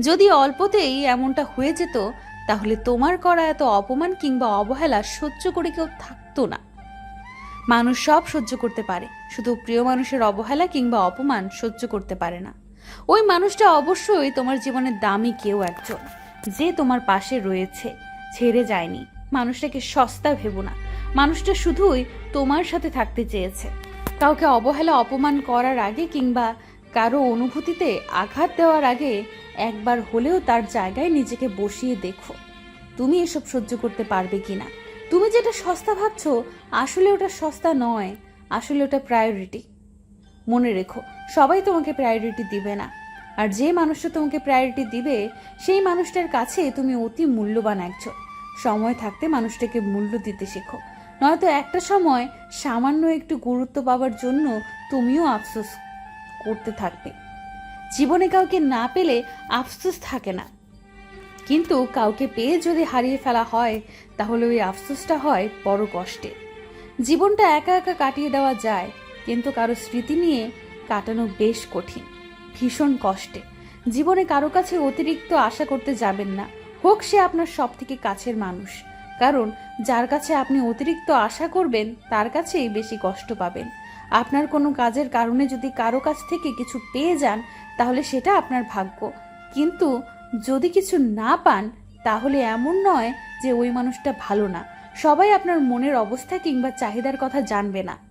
যদি অল্পতেই এমনটা হয়ে যেত, তাহলে তোমার করা এত অপমান কিংবা অবহেলা সহ্য করে কেউ থাকতো না। মানুষ সব সহ্য করতে পারে, শুধু প্রিয় মানুষের অবহেলা কিংবা অপমান সহ্য করতে পারে না। ওই মানুষটা অবশ্যই তোমার জীবনের দামি কেউ একজন, যে তোমার পাশে রয়েছে, ছেড়ে যায়নি। মানুষটাকে সস্তা ভেবো না। মানুষটা শুধুই তোমার সাথে থাকতে চেয়েছে। কাউকে অবহেলা, অপমান করার আগে কিংবা কারও অনুভূতিতে আঘাত দেওয়ার আগে একবার হলেও তার জায়গায় নিজেকে বসিয়ে দেখো। তুমি এসব সহ্য করতে পারবে কিনা তুমি যেটা সস্তা ভাবছ, আসলে ওটা সস্তা নয়। আসলে ওটা প্রায়োরিটি মনে রেখো, সবাই তোমাকে প্রায়োরিটি দিবে না। আর যে মানুষটা তোমাকে প্রায়োরিটি দিবে, সেই মানুষটার কাছে তুমি অতি মূল্যবান একজন। সময় থাকতে মানুষটাকে মূল্য দিতে শেখো। নয়তো একটা সময় সামান্য একটু গুরুত্ব পাওয়ার জন্য তুমিও আফসোস করতে থাকবে। জীবনে কাউকে না পেলে আফসোস থাকে না। কিন্তু কাউকে পেয়ে যদি হারিয়ে ফেলা হয়, তাহলে ওই আফসোসটা হয় বড় কষ্টে। জীবনটা একা একা কাটিয়ে দেওয়া যায়, কিন্তু কারও স্মৃতি নিয়ে কাটানো বেশ কঠিন, ভীষণ কষ্টে। জীবনে কারও কাছে অতিরিক্ত আশা করতে যাবেন না। হোক সে আপনার সব থেকে কাছের মানুষ। কারণ যার কাছে আপনি অতিরিক্ত আশা করবেন, তার কাছেই বেশি কষ্ট পাবেন। আপনার কোনো কাজের কারণে যদি কারও কাছ থেকে কিছু পেয়ে যান, তাহলে সেটা আপনার ভাগ্য। কিন্তু যদি কিছু না পান, তাহলে এমন নয় যে ওই মানুষটা ভালো না। সবাই আপনার মনের অবস্থা কিংবা চাহিদার কথা জানবে না।